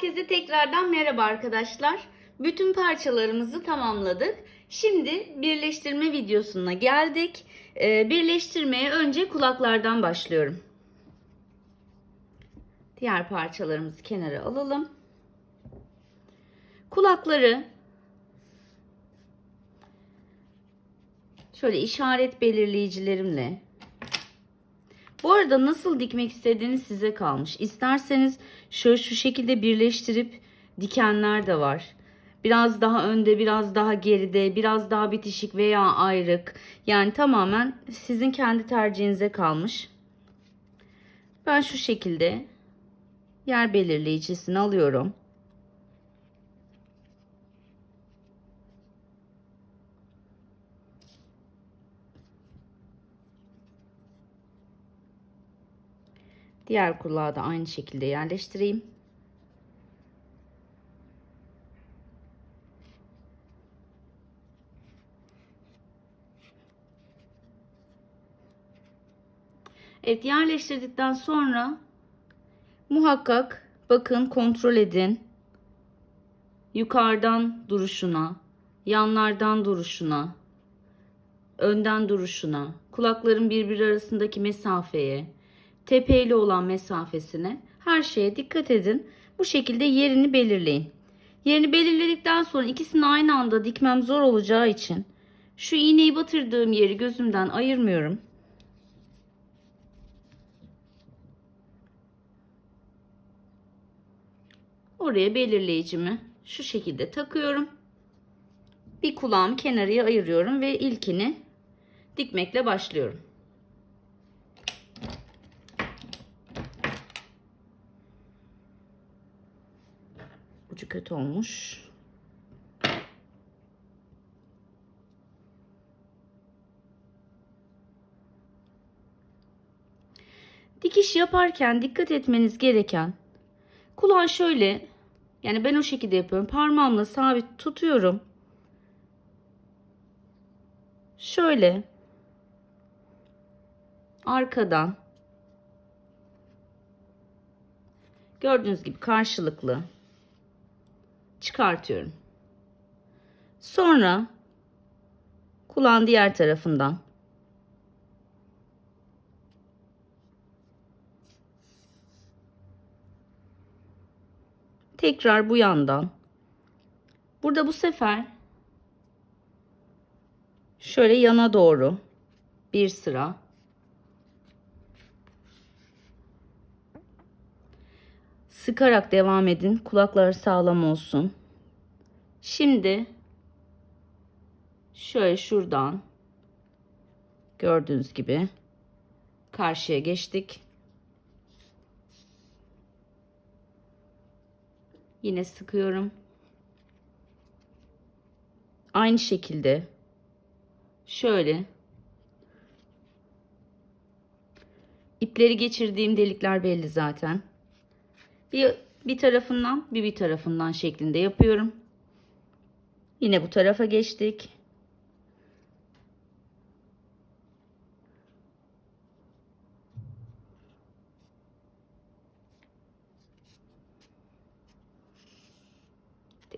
Herkese tekrardan merhaba arkadaşlar. Bütün parçalarımızı tamamladık. Şimdi birleştirme videosuna geldik. Ee, birleştirmeye önce kulaklardan başlıyorum. Diğer parçalarımızı kenara alalım. Kulakları şöyle işaret belirleyicilerimle bu arada nasıl dikmek istediğiniz size kalmış. İsterseniz şöyle şu şekilde birleştirip dikenler de var. Biraz daha önde, biraz daha geride, biraz daha bitişik veya ayrık. Yani tamamen sizin kendi tercihinize kalmış. Ben şu şekilde yer belirleyicisini alıyorum. Diğer kulağı da aynı şekilde yerleştireyim. Evet yerleştirdikten sonra muhakkak bakın kontrol edin. Yukarıdan duruşuna, yanlardan duruşuna, önden duruşuna, kulakların birbiri arasındaki mesafeye, tepeyle olan mesafesine her şeye dikkat edin. Bu şekilde yerini belirleyin. Yerini belirledikten sonra ikisini aynı anda dikmem zor olacağı için şu iğneyi batırdığım yeri gözümden ayırmıyorum. Oraya belirleyicimi şu şekilde takıyorum. Bir kulağım kenarıya ayırıyorum ve ilkini dikmekle başlıyorum. Ucu kötü olmuş. Dikiş yaparken dikkat etmeniz gereken kulağı şöyle yani ben o şekilde yapıyorum. Parmağımla sabit tutuyorum. Şöyle arkadan gördüğünüz gibi karşılıklı çıkartıyorum. Sonra kulağın diğer tarafından tekrar bu yandan burada bu sefer şöyle yana doğru bir sıra sıkarak devam edin. Kulakları sağlam olsun. Şimdi şöyle şuradan gördüğünüz gibi karşıya geçtik. Yine sıkıyorum. Aynı şekilde şöyle ipleri geçirdiğim delikler belli zaten. Bir, bir tarafından bir bir tarafından şeklinde yapıyorum. Yine bu tarafa geçtik.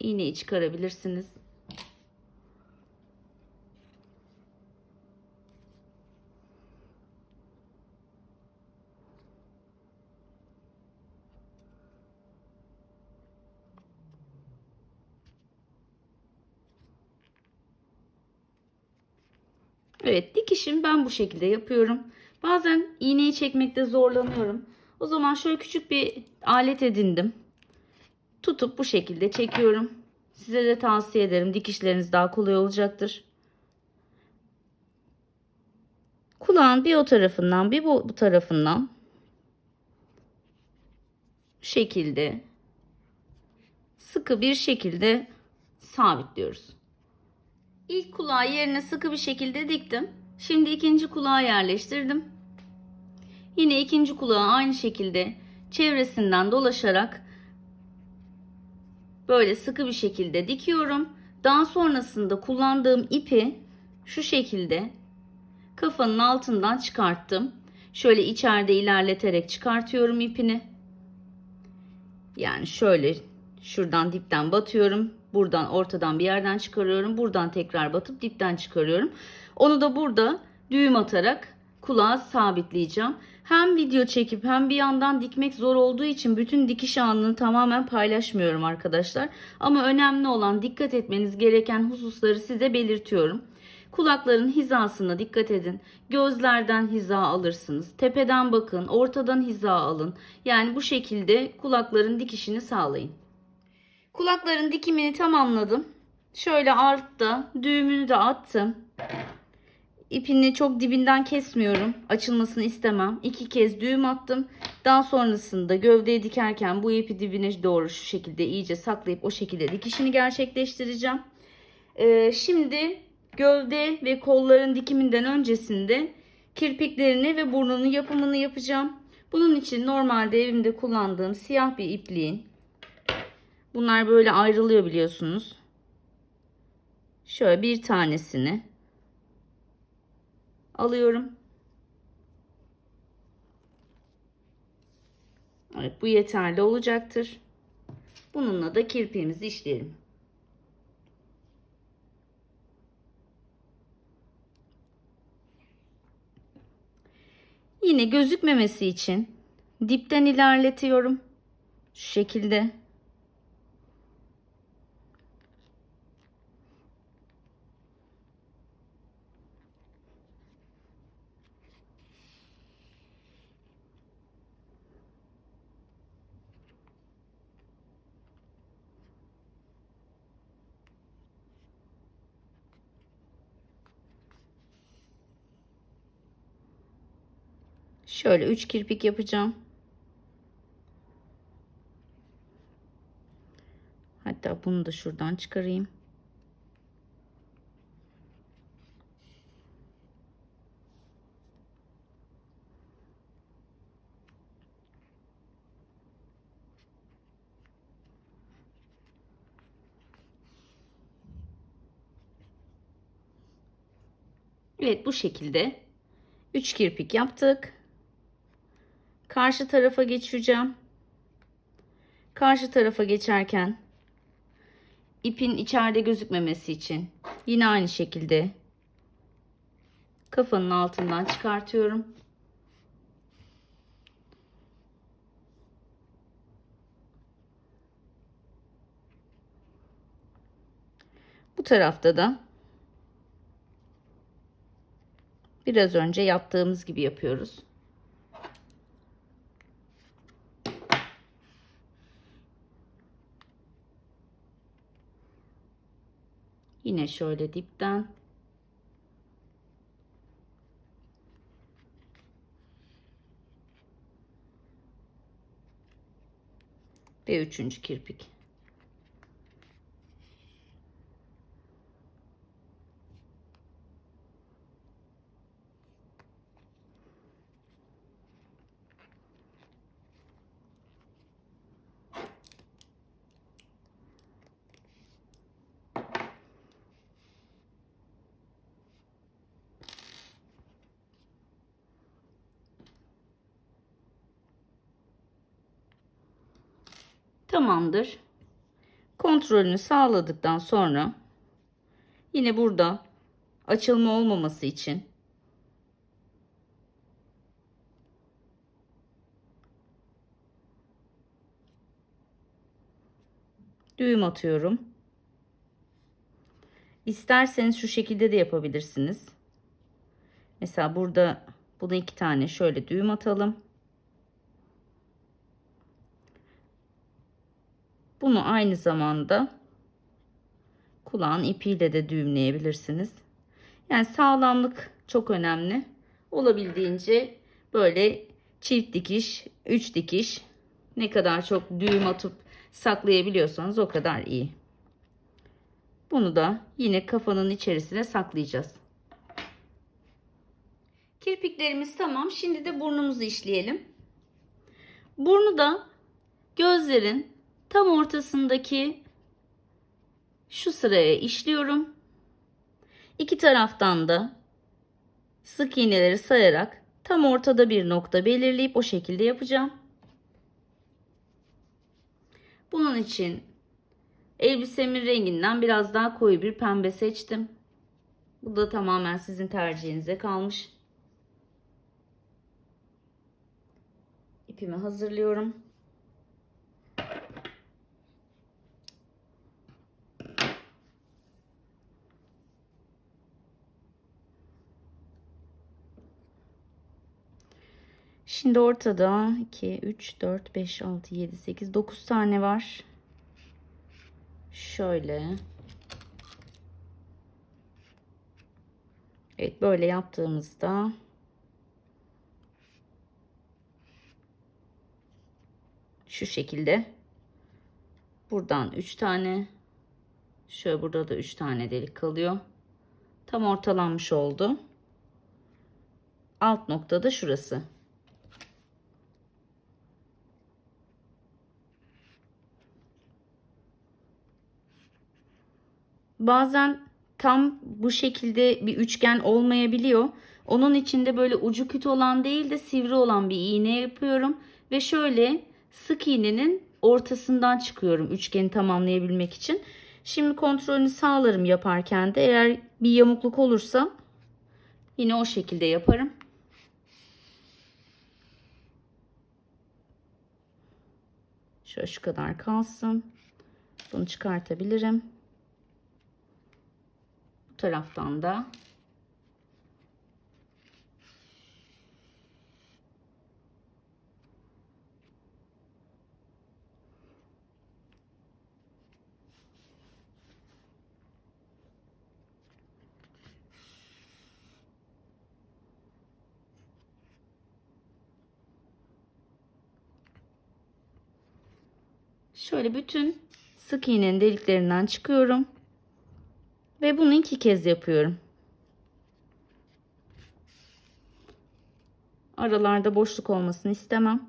İğneyi çıkarabilirsiniz. Evet dikişim ben bu şekilde yapıyorum. Bazen iğneyi çekmekte zorlanıyorum. O zaman şöyle küçük bir alet edindim. Tutup bu şekilde çekiyorum. Size de tavsiye ederim. Dikişleriniz daha kolay olacaktır. Kulağın bir o tarafından bir bu tarafından bu şekilde sıkı bir şekilde sabitliyoruz. İlk kulağı yerine sıkı bir şekilde diktim. Şimdi ikinci kulağı yerleştirdim. Yine ikinci kulağı aynı şekilde çevresinden dolaşarak böyle sıkı bir şekilde dikiyorum. Daha sonrasında kullandığım ipi şu şekilde kafanın altından çıkarttım. Şöyle içeride ilerleterek çıkartıyorum ipini. Yani şöyle şuradan dipten batıyorum. Buradan ortadan bir yerden çıkarıyorum. Buradan tekrar batıp dipten çıkarıyorum. Onu da burada düğüm atarak kulağa sabitleyeceğim. Hem video çekip hem bir yandan dikmek zor olduğu için bütün dikiş anını tamamen paylaşmıyorum arkadaşlar. Ama önemli olan dikkat etmeniz gereken hususları size belirtiyorum. Kulakların hizasına dikkat edin. Gözlerden hiza alırsınız. Tepeden bakın, ortadan hiza alın. Yani bu şekilde kulakların dikişini sağlayın. Kulakların dikimini tamamladım. Şöyle altta düğümünü de attım. İpini çok dibinden kesmiyorum. Açılmasını istemem. İki kez düğüm attım. Daha sonrasında gövdeyi dikerken bu ipi dibine doğru şu şekilde iyice saklayıp o şekilde dikişini gerçekleştireceğim. Ee, şimdi gövde ve kolların dikiminden öncesinde kirpiklerini ve burnunun yapımını yapacağım. Bunun için normalde evimde kullandığım siyah bir ipliğin bunlar böyle ayrılıyor biliyorsunuz. Şöyle bir tanesini alıyorum. Evet bu yeterli olacaktır. Bununla da kirpiğimizi işleyelim. Yine gözükmemesi için dipten ilerletiyorum. Şu şekilde. Şöyle 3 kirpik yapacağım. Hatta bunu da şuradan çıkarayım. Evet bu şekilde 3 kirpik yaptık. Karşı tarafa geçeceğim. Karşı tarafa geçerken ipin içeride gözükmemesi için yine aynı şekilde kafanın altından çıkartıyorum. Bu tarafta da biraz önce yaptığımız gibi yapıyoruz. Yine şöyle dipten ve üçüncü kirpik. Tamamdır. Kontrolünü sağladıktan sonra yine burada açılma olmaması için düğüm atıyorum. İsterseniz şu şekilde de yapabilirsiniz. Mesela burada bunu iki tane şöyle düğüm atalım. Bunu aynı zamanda kulağın ipiyle de düğümleyebilirsiniz. Yani sağlamlık çok önemli. Olabildiğince böyle çift dikiş, üç dikiş ne kadar çok düğüm atıp saklayabiliyorsanız o kadar iyi. Bunu da yine kafanın içerisine saklayacağız. Kirpiklerimiz tamam. Şimdi de burnumuzu işleyelim. Burnu da gözlerin tam ortasındaki şu sıraya işliyorum. İki taraftan da sık iğneleri sayarak tam ortada bir nokta belirleyip o şekilde yapacağım. Bunun için elbisemin renginden biraz daha koyu bir pembe seçtim. Bu da tamamen sizin tercihinize kalmış. İpimi hazırlıyorum. Şimdi ortada 2, 3, 4, 5, 6, 7, 8, 9 tane var. Şöyle. Evet böyle yaptığımızda şu şekilde buradan 3 tane şöyle burada da 3 tane delik kalıyor. Tam ortalanmış oldu. Alt nokta da şurası. Bazen tam bu şekilde bir üçgen olmayabiliyor. Onun içinde böyle ucu küt olan değil de sivri olan bir iğne yapıyorum. Ve şöyle sık iğnenin ortasından çıkıyorum üçgeni tamamlayabilmek için. Şimdi kontrolünü sağlarım yaparken de eğer bir yamukluk olursa yine o şekilde yaparım. Şöyle şu kadar kalsın. Bunu çıkartabilirim. Taraftan da Şöyle bütün sık iğnenin deliklerinden çıkıyorum. Ve bunu iki kez yapıyorum. Aralarda boşluk olmasını istemem.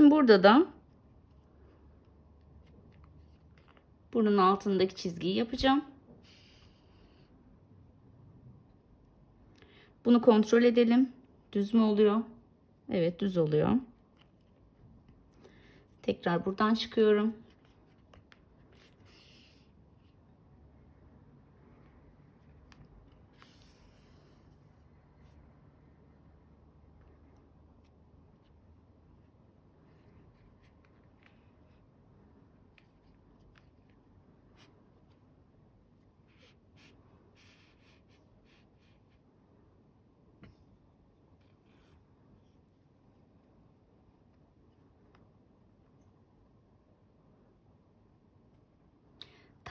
Şimdi burada da burnun altındaki çizgiyi yapacağım. Bunu kontrol edelim. Düz mü oluyor? Evet düz oluyor. Tekrar buradan çıkıyorum.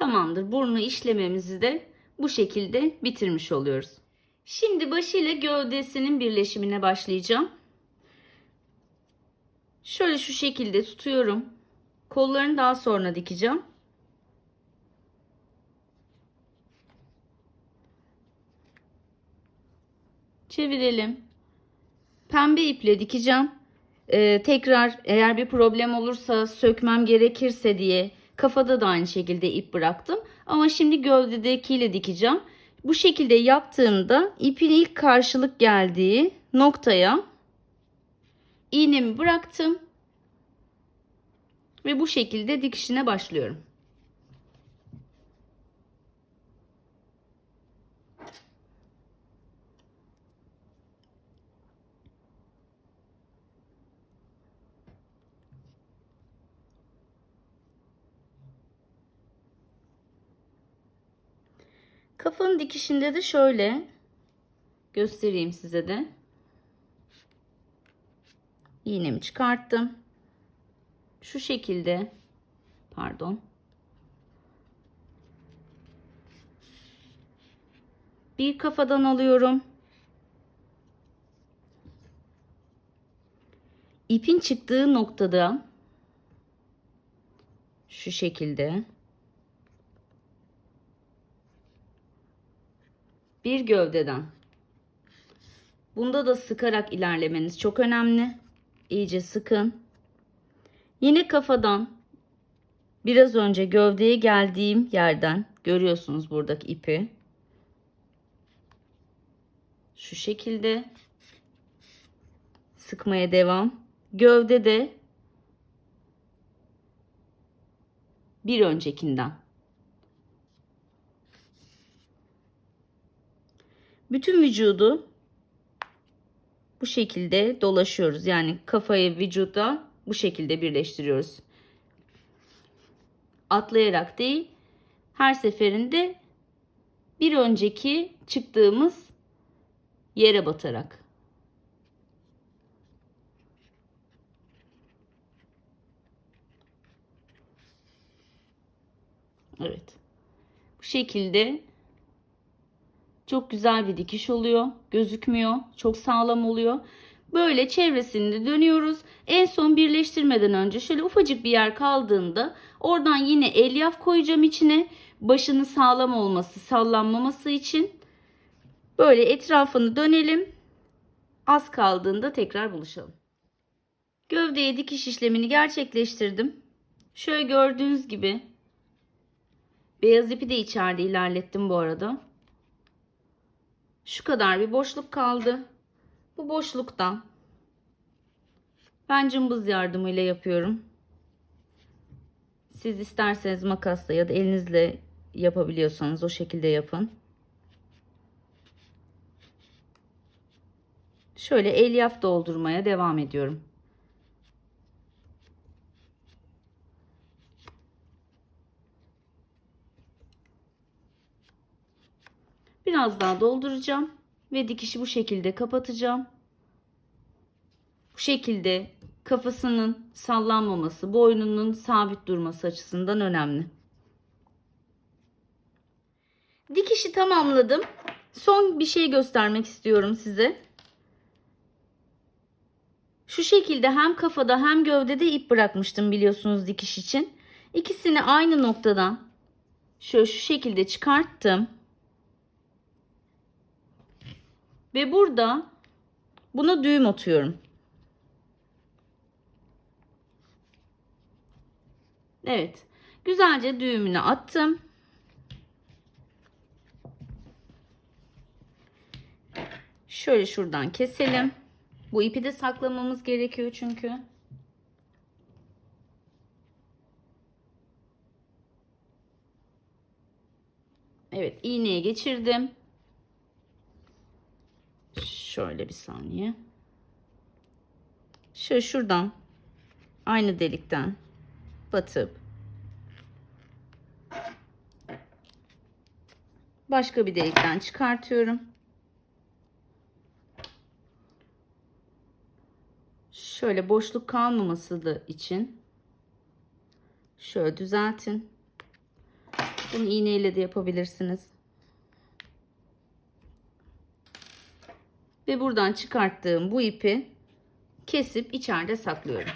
Tamamdır. Burnu işlememizi de bu şekilde bitirmiş oluyoruz. Şimdi başı ile gövdesinin birleşimine başlayacağım. Şöyle şu şekilde tutuyorum. Kollarını daha sonra dikeceğim. Çevirelim. Pembe iple dikeceğim. Ee, tekrar eğer bir problem olursa sökmem gerekirse diye kafada da aynı şekilde ip bıraktım. Ama şimdi gövdedekiyle dikeceğim. Bu şekilde yaptığımda ipin ilk karşılık geldiği noktaya iğnemi bıraktım. Ve bu şekilde dikişine başlıyorum. Dikişinde de şöyle göstereyim size de. İğnemi çıkarttım. Şu şekilde pardon. Bir kafadan alıyorum. İpin çıktığı noktada şu şekilde bir gövdeden. Bunda da sıkarak ilerlemeniz çok önemli. İyice sıkın. Yine kafadan biraz önce gövdeye geldiğim yerden görüyorsunuz buradaki ipi. Şu şekilde sıkmaya devam. Gövde de bir öncekinden. Bütün vücudu bu şekilde dolaşıyoruz. Yani kafayı vücuda bu şekilde birleştiriyoruz. Atlayarak değil, her seferinde bir önceki çıktığımız yere batarak. Evet. Bu şekilde çok güzel bir dikiş oluyor. Gözükmüyor. Çok sağlam oluyor. Böyle çevresinde dönüyoruz. En son birleştirmeden önce şöyle ufacık bir yer kaldığında oradan yine elyaf koyacağım içine. Başının sağlam olması, sallanmaması için. Böyle etrafını dönelim. Az kaldığında tekrar buluşalım. Gövdeye dikiş işlemini gerçekleştirdim. Şöyle gördüğünüz gibi beyaz ipi de içeride ilerlettim bu arada. Şu kadar bir boşluk kaldı. Bu boşluktan ben cımbız yardımıyla yapıyorum. Siz isterseniz makasla ya da elinizle yapabiliyorsanız o şekilde yapın. Şöyle elyaf doldurmaya devam ediyorum. Biraz daha dolduracağım ve dikişi bu şekilde kapatacağım. Bu şekilde kafasının sallanmaması, boynunun sabit durması açısından önemli. Dikişi tamamladım. Son bir şey göstermek istiyorum size. Şu şekilde hem kafada hem gövdede ip bırakmıştım biliyorsunuz dikiş için. İkisini aynı noktadan şöyle şu şekilde çıkarttım. Ve burada buna düğüm atıyorum. Evet. Güzelce düğümünü attım. Şöyle şuradan keselim. Bu ipi de saklamamız gerekiyor çünkü. Evet, iğneye geçirdim. Şöyle bir saniye. Şöyle şuradan aynı delikten batıp başka bir delikten çıkartıyorum. Şöyle boşluk kalmaması da için şöyle düzeltin. Bunu iğneyle de yapabilirsiniz. Ve buradan çıkarttığım bu ipi kesip içeride saklıyorum.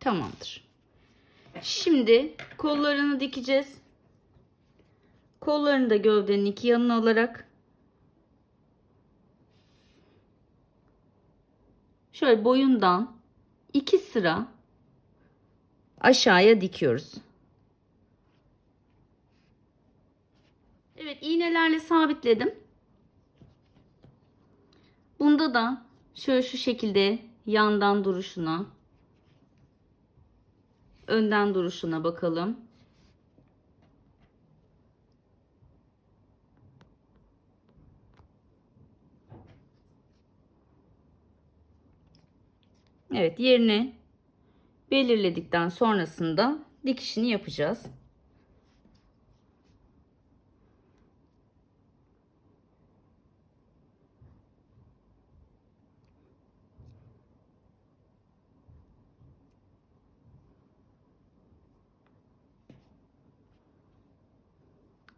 Tamamdır. Şimdi kollarını dikeceğiz. Kollarını da gövdenin iki yanına alarak şöyle boyundan iki sıra aşağıya dikiyoruz. Evet iğnelerle sabitledim. Bunda da şöyle şu şekilde yandan duruşuna önden duruşuna bakalım. Evet yerini belirledikten sonrasında dikişini yapacağız.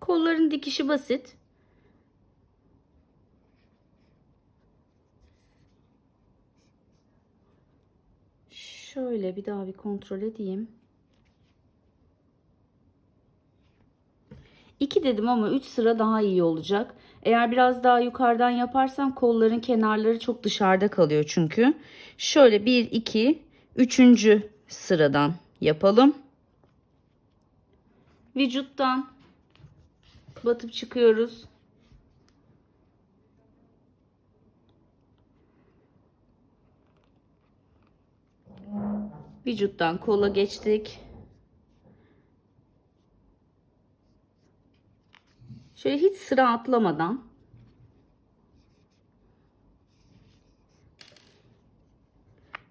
Kolların dikişi basit. Şöyle bir daha bir kontrol edeyim. 2 dedim ama 3 sıra daha iyi olacak. Eğer biraz daha yukarıdan yaparsam kolların kenarları çok dışarıda kalıyor çünkü. Şöyle 1 2 3. sıradan yapalım. Vücuttan batıp çıkıyoruz. Vücuttan kola geçtik. Şöyle hiç sıra atlamadan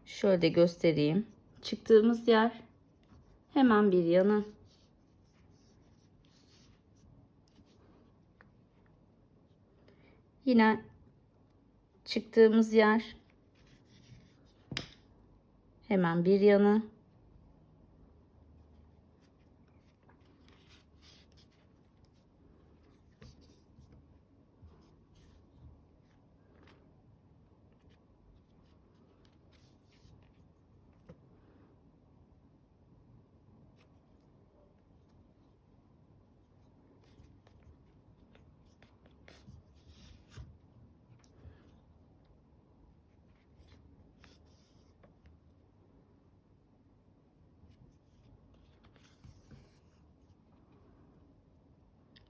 şöyle göstereyim. Çıktığımız yer hemen bir yanı. Yine çıktığımız yer hemen bir yanı.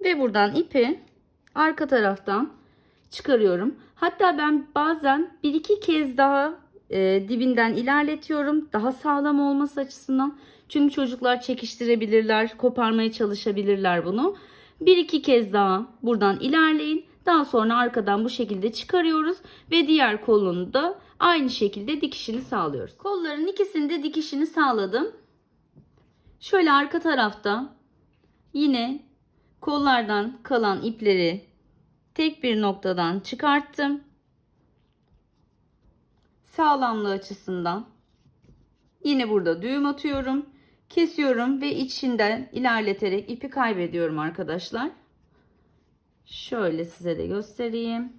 Ve buradan ipi arka taraftan çıkarıyorum. Hatta ben bazen bir iki kez daha e, dibinden ilerletiyorum. Daha sağlam olması açısından. Çünkü çocuklar çekiştirebilirler, koparmaya çalışabilirler bunu. Bir iki kez daha buradan ilerleyin. Daha sonra arkadan bu şekilde çıkarıyoruz ve diğer kolunu da aynı şekilde dikişini sağlıyoruz. Kolların ikisini de dikişini sağladım. Şöyle arka tarafta yine kollardan kalan ipleri tek bir noktadan çıkarttım. Sağlamlığı açısından yine burada düğüm atıyorum. Kesiyorum ve içinden ilerleterek ipi kaybediyorum arkadaşlar. Şöyle size de göstereyim.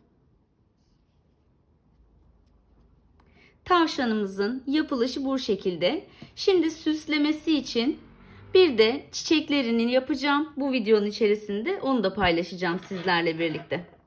Tavşanımızın yapılışı bu şekilde. Şimdi süslemesi için bir de çiçeklerini yapacağım. Bu videonun içerisinde onu da paylaşacağım sizlerle birlikte.